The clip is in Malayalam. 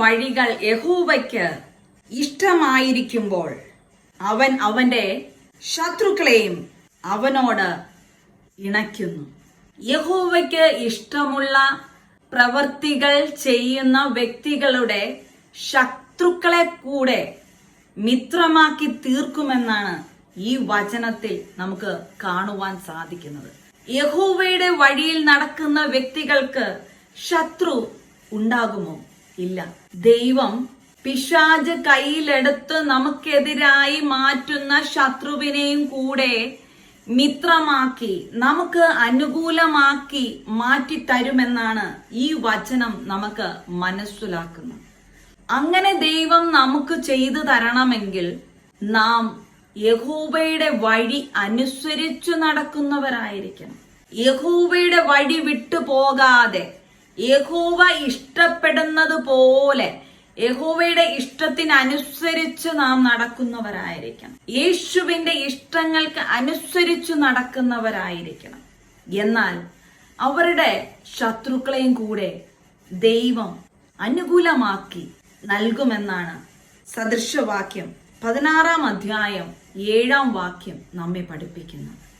വഴികൾ യഹോവയ്ക്ക് ഇഷ്ടമായിരിക്കുമ്പോൾ അവൻ അവന്റെ ശത്രുക്കളെയും അവനോട് ഇണയ്ക്കുന്നു. യഹോവയ്ക്ക് ഇഷ്ടമുള്ള പ്രവൃത്തികൾ ചെയ്യുന്ന വ്യക്തികളുടെ ശത്രുക്കളെ കൂടെ മിത്രമാക്കി തീർക്കുമെന്നാണ് ഈ വചനത്തിൽ നമുക്ക് കാണുവാൻ സാധിക്കുന്നത്. യഹോവയുടെ വഴിയിൽ നടക്കുന്ന വ്യക്തികൾക്ക് ശത്രു ഉണ്ടാകുമോ? ഇല്ല. ദൈവം പിശാജ് കയ്യിലെടുത്ത് നമുക്കെതിരായി മാറ്റുന്ന ശത്രുവിനെയും കൂടെ മിത്രമാക്കി നമുക്ക് അനുകൂലമാക്കി മാറ്റി തരുമെന്നാണ് ഈ വചനം നമുക്ക് മനസ്സിലാക്കുന്നത്. അങ്ങനെ ദൈവം നമുക്ക് ചെയ്തു തരണമെങ്കിൽ നാം യഹൂബയുടെ വഴി അനുസരിച്ചു നടക്കുന്നവരായിരിക്കണം. യഹൂബയുടെ വഴി വിട്ടു പോകാതെ യഹൂവ ഇഷ്ടപ്പെടുന്നത് പോലെ യഹൂവയുടെ ഇഷ്ടത്തിനനുസരിച്ച് നാം നടക്കുന്നവരായിരിക്കണം. യേശുവിന്റെ ഇഷ്ടങ്ങൾക്ക് അനുസരിച്ച് നടക്കുന്നവരായിരിക്കണം. എന്നാൽ അവരുടെ ശത്രുക്കളെയും കൂടെ ദൈവം അനുകൂലമാക്കി നൽകുമെന്നാണ് സദൃശവാക്യം പതിനാറാം അധ്യായം ഏഴാം വാക്യം നമ്മെ പഠിപ്പിക്കുന്നത്.